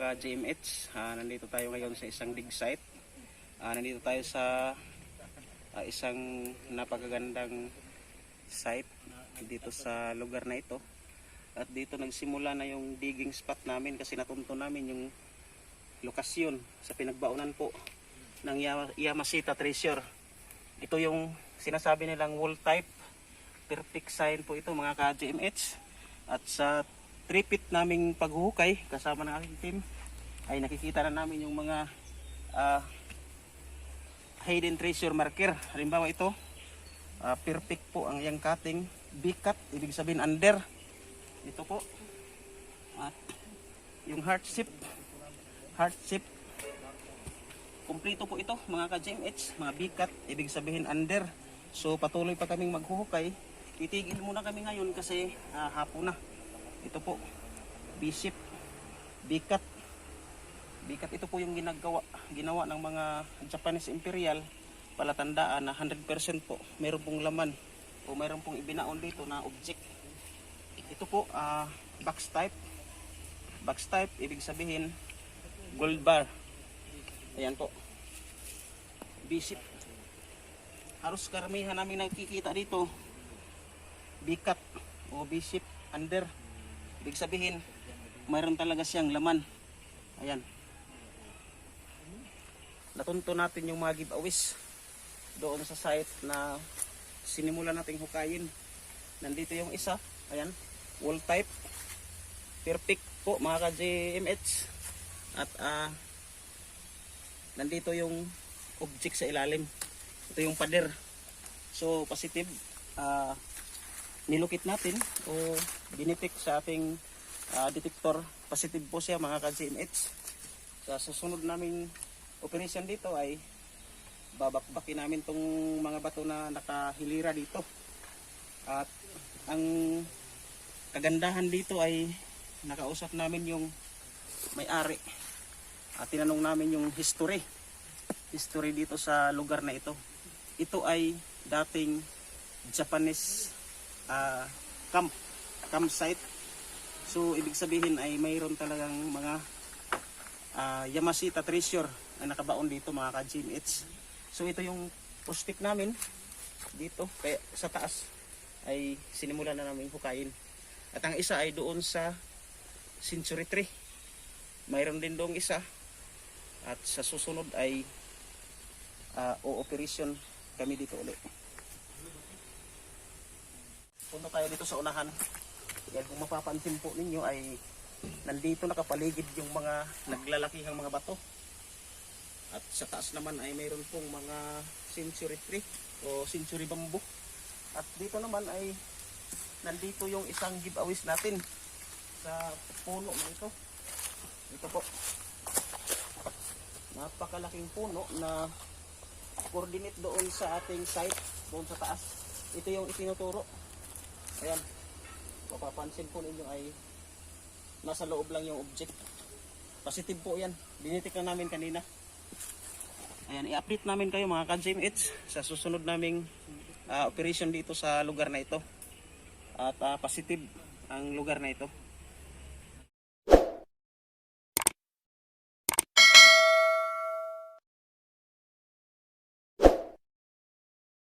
ka-GMH. Ah, nandito tayo ngayon sa isang dig site. Ah, nandito tayo sa ah, isang napakagandang site dito sa lugar na ito. At dito nagsimula na yung digging spot namin kasi natunto namin yung lokasyon sa pinagbaunan po ng Yama- Yamasita Treasure. Ito yung sinasabi nilang wall type. Perfect sign po ito mga ka-GMH. At sa 3 feet naming paghuhukay kasama ng aking team ay nakikita na namin yung mga ah, hidden treasure marker. Halimbawa ito, ah, perfect po ang yung cutting. B-cut, ibig sabihin under. Ito po. At yung heart shape, heart shape. Kumpleto po ito mga ka-GMH, mga B-cut, ibig sabihin under. So patuloy pa kaming maghuhukay. Titigil muna kami ngayon kasi ah, hapon na. Ito po, B-shape, B-cut. B-cut ito po yung ginagawa, ginawa ng mga Japanese Imperial palatandaan na 100% po meron pong laman o meron pong ibinaon dito na object. Ito po, ah, box type. Box type, ibig sabihin gold bar. Ayan po. B-shape. Halos karamihan namin nakikita dito B-cut o B-shape under. Ibig sabihin, mayroon talaga siyang laman. Ayan. Natunto natin yung mga giveaways doon sa site na sinimula nating hukayin. Nandito yung isa. Ayan. Wall type. Perfect po mga ka-GMH. At ah nandito yung object sa ilalim. Ito yung pader. So positive. ah nilukit natin o binitik sa ating ah, detector. Positive po siya mga ka-GMH. Sa susunod naming operation dito ay babakbakin namin tong mga bato na nakahilira dito. At ang kagandahan dito ay nakausap namin yung may-ari. At tinanong namin yung history. History dito sa lugar na ito. Ito ay dating Japanese ah, camp, campsite. So ibig sabihin ay mayroon talagang mga ah, Yamashita treasure na nakabaon dito mga ka-GMH. So ito yung postik namin dito kaya sa taas ay sinimulan na namin hukayin. At ang isa ay doon sa Century Tree. Mayroon din doong isa. At sa susunod ay ah, o-operation kami dito ulit. Punta tayo dito sa unahan. Yan kung mapapansin po ninyo ay nandito nakapaligid yung mga naglalakihang mga bato. At sa taas naman ay mayroon pong mga century tree o century bamboo. At dito naman ay nandito yung isang giveaways natin sa puno na ito. Ito po. Napakalaking puno na coordinate doon sa ating site, doon sa taas. Ito yung itinuturo. Ayan. Mapapansin po ninyo ay nasa loob lang yung object. Positive po yan. Dinitik na namin kanina. Ayan, i-update namin kayo mga ka-GMH sa susunod naming ah, operation dito sa lugar na ito. At ah, positive ang lugar na ito.